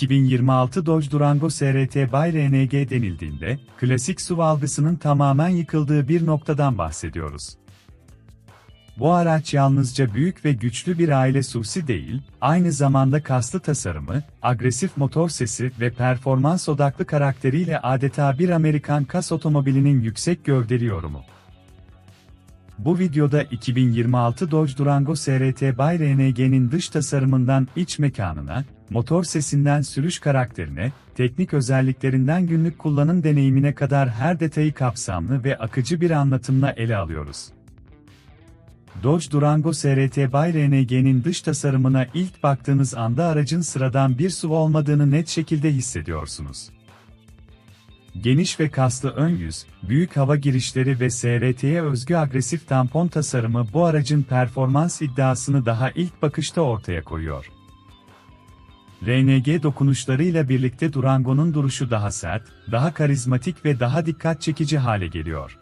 2026 Dodge Durango SRT Bay RNG denildiğinde, klasik SUV algısının tamamen yıkıldığı bir noktadan bahsediyoruz. Bu araç yalnızca büyük ve güçlü bir aile SUV'si değil, aynı zamanda kaslı tasarımı, agresif motor sesi ve performans odaklı karakteriyle adeta bir Amerikan kas otomobilinin yüksek gövdeli yorumu. Bu videoda 2026 Dodge Durango SRT Bay RNG'nin dış tasarımından iç mekanına, motor sesinden sürüş karakterine, teknik özelliklerinden günlük kullanım deneyimine kadar her detayı kapsamlı ve akıcı bir anlatımla ele alıyoruz. Dodge Durango SRT Bay RNG'nin dış tasarımına ilk baktığınız anda aracın sıradan bir SUV olmadığını net şekilde hissediyorsunuz. Geniş ve kaslı ön yüz, büyük hava girişleri ve SRT'ye özgü agresif tampon tasarımı bu aracın performans iddiasını daha ilk bakışta ortaya koyuyor. RNG dokunuşlarıyla birlikte Durango'nun duruşu daha sert, daha karizmatik ve daha dikkat çekici hale geliyor.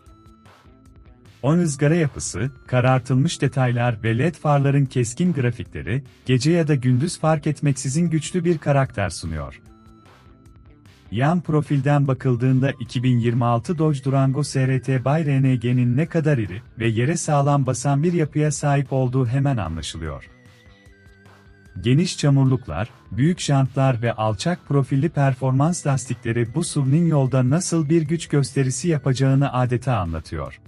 Ön ızgara yapısı, karartılmış detaylar ve led farların keskin grafikleri, gece ya da gündüz fark etmeksizin güçlü bir karakter sunuyor. Yan profilden bakıldığında 2026 Dodge Durango SRT Bay RNG'nin ne kadar iri ve yere sağlam basan bir yapıya sahip olduğu hemen anlaşılıyor. Geniş çamurluklar, büyük jantlar ve alçak profilli performans lastikleri bu SUV'nin yolda nasıl bir güç gösterisi yapacağını adeta anlatıyor.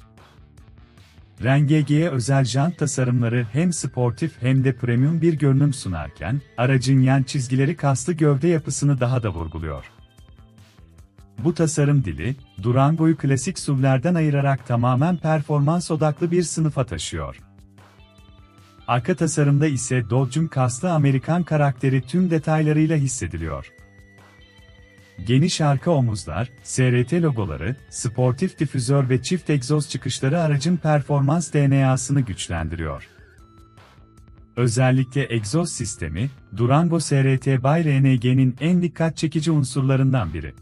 RNG'ye özel jant tasarımları hem sportif hem de premium bir görünüm sunarken, aracın yan çizgileri kaslı gövde yapısını daha da vurguluyor. Bu tasarım dili, Durango'yu klasik SUV'lerden ayırarak tamamen performans odaklı bir sınıfa taşıyor. Arka tasarımda ise Dodge'un kaslı Amerikan karakteri tüm detaylarıyla hissediliyor. Geniş arka omuzlar, SRT logoları, sportif difüzör ve çift egzoz çıkışları aracın performans DNA'sını güçlendiriyor. Özellikle egzoz sistemi, Durango SRT Bay RNG'nin en dikkat çekici unsurlarından biri.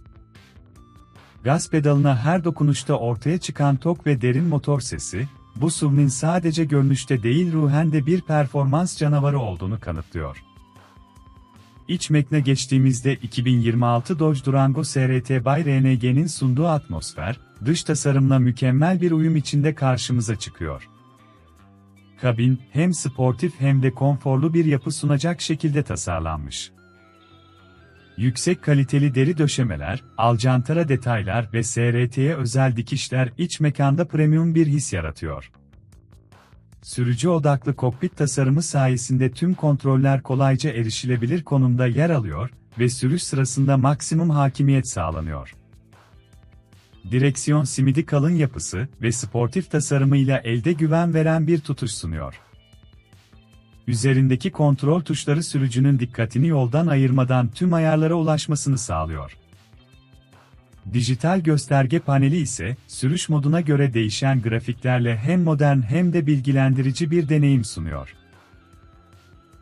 Gaz pedalına her dokunuşta ortaya çıkan tok ve derin motor sesi, bu SUV'nin sadece görünüşte değil ruhen de bir performans canavarı olduğunu kanıtlıyor. İç mekne geçtiğimizde 2026 Dodge Durango SRT Bay RNG'nin sunduğu atmosfer, dış tasarımla mükemmel bir uyum içinde karşımıza çıkıyor. Kabin, hem sportif hem de konforlu bir yapı sunacak şekilde tasarlanmış. Yüksek kaliteli deri döşemeler, alcantara detaylar ve SRT'ye özel dikişler iç mekanda premium bir his yaratıyor. Sürücü odaklı kokpit tasarımı sayesinde tüm kontroller kolayca erişilebilir konumda yer alıyor ve sürüş sırasında maksimum hakimiyet sağlanıyor. Direksiyon simidi kalın yapısı ve sportif tasarımıyla elde güven veren bir tutuş sunuyor. Üzerindeki kontrol tuşları sürücünün dikkatini yoldan ayırmadan tüm ayarlara ulaşmasını sağlıyor. Dijital gösterge paneli ise, sürüş moduna göre değişen grafiklerle hem modern hem de bilgilendirici bir deneyim sunuyor.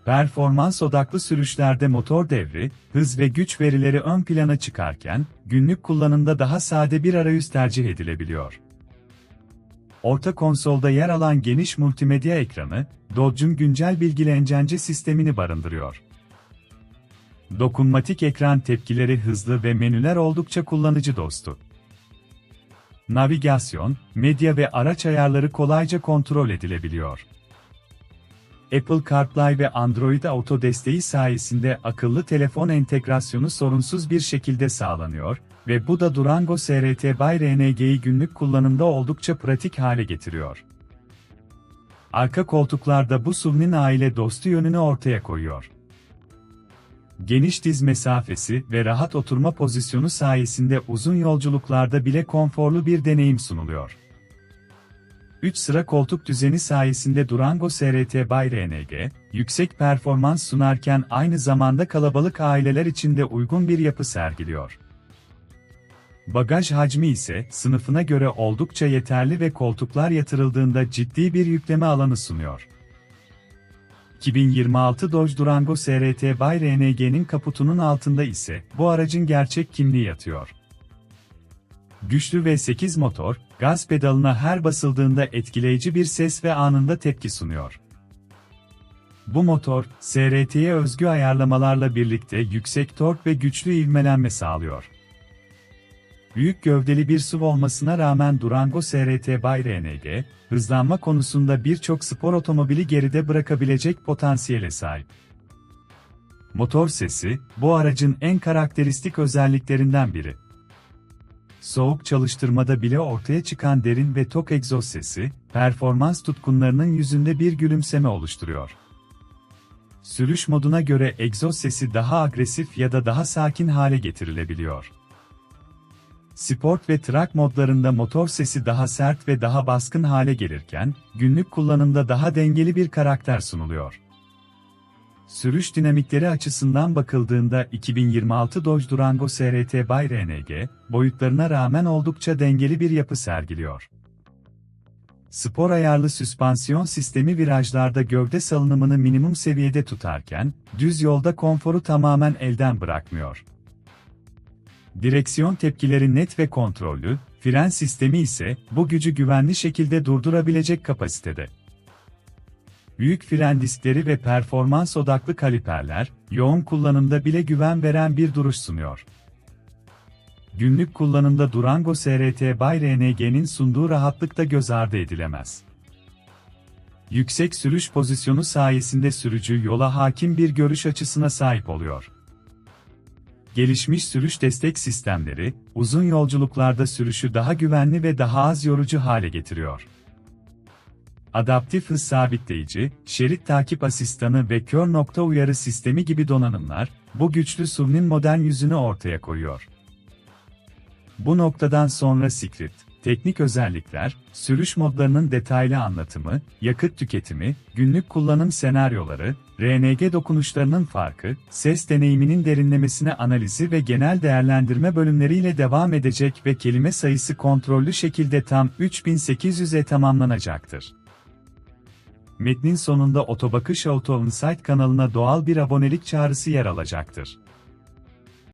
Performans odaklı sürüşlerde motor devri, hız ve güç verileri ön plana çıkarken, günlük kullanımda daha sade bir arayüz tercih edilebiliyor. Orta konsolda yer alan geniş multimedya ekranı, Dodge'un güncel bilgilencenci sistemini barındırıyor. Dokunmatik ekran tepkileri hızlı ve menüler oldukça kullanıcı dostu. Navigasyon, medya ve araç ayarları kolayca kontrol edilebiliyor. Apple CarPlay ve Android Auto desteği sayesinde akıllı telefon entegrasyonu sorunsuz bir şekilde sağlanıyor ve bu da Durango SRT Bay RNG'yi günlük kullanımda oldukça pratik hale getiriyor. Arka koltuklarda bu SUV'nin aile dostu yönünü ortaya koyuyor. Geniş diz mesafesi ve rahat oturma pozisyonu sayesinde uzun yolculuklarda bile konforlu bir deneyim sunuluyor. 3 sıra koltuk düzeni sayesinde Durango SRT Bay RNG, yüksek performans sunarken aynı zamanda kalabalık aileler için de uygun bir yapı sergiliyor. Bagaj hacmi ise sınıfına göre oldukça yeterli ve koltuklar yatırıldığında ciddi bir yükleme alanı sunuyor. 2026 Dodge Durango SRT Bay RNG'nin kaputunun altında ise bu aracın gerçek kimliği yatıyor. Güçlü V8 motor, gaz pedalına her basıldığında etkileyici bir ses ve anında tepki sunuyor. Bu motor, SRT'ye özgü ayarlamalarla birlikte yüksek tork ve güçlü ivmelenme sağlıyor. Büyük gövdeli bir SUV olmasına rağmen Durango SRT Bay RNG, hızlanma konusunda birçok spor otomobili geride bırakabilecek potansiyele sahip. Motor sesi, bu aracın en karakteristik özelliklerinden biri. Soğuk çalıştırmada bile ortaya çıkan derin ve tok egzoz sesi, performans tutkunlarının yüzünde bir gülümseme oluşturuyor. Sürüş moduna göre egzoz sesi daha agresif ya da daha sakin hale getirilebiliyor. Sport ve track modlarında motor sesi daha sert ve daha baskın hale gelirken, günlük kullanımda daha dengeli bir karakter sunuluyor. Sürüş dinamikleri açısından bakıldığında 2026 Dodge Durango SRT Bay RNG, boyutlarına rağmen oldukça dengeli bir yapı sergiliyor. Spor ayarlı süspansiyon sistemi virajlarda gövde salınımını minimum seviyede tutarken, düz yolda konforu tamamen elden bırakmıyor. Direksiyon tepkileri net ve kontrollü, fren sistemi ise bu gücü güvenli şekilde durdurabilecek kapasitede. Büyük fren diskleri ve performans odaklı kaliperler, yoğun kullanımda bile güven veren bir duruş sunuyor. Günlük kullanımda Durango SRT Bay RNG'nin sunduğu rahatlık da göz ardı edilemez. Yüksek sürüş pozisyonu sayesinde sürücü yola hakim bir görüş açısına sahip oluyor. Gelişmiş sürüş destek sistemleri, uzun yolculuklarda sürüşü daha güvenli ve daha az yorucu hale getiriyor. Adaptif hız sabitleyici, şerit takip asistanı ve kör nokta uyarı sistemi gibi donanımlar, bu güçlü SUV'nin modern yüzünü ortaya koyuyor. Bu noktadan sonra script, teknik özellikler, sürüş modlarının detaylı anlatımı, yakıt tüketimi, günlük kullanım senaryoları, RNG dokunuşlarının farkı, ses deneyiminin derinlemesine analizi ve genel değerlendirme bölümleriyle devam edecek ve kelime sayısı kontrollü şekilde tam 3800'e tamamlanacaktır. Metnin sonunda Otobakış Auto Insight kanalına doğal bir abonelik çağrısı yer alacaktır.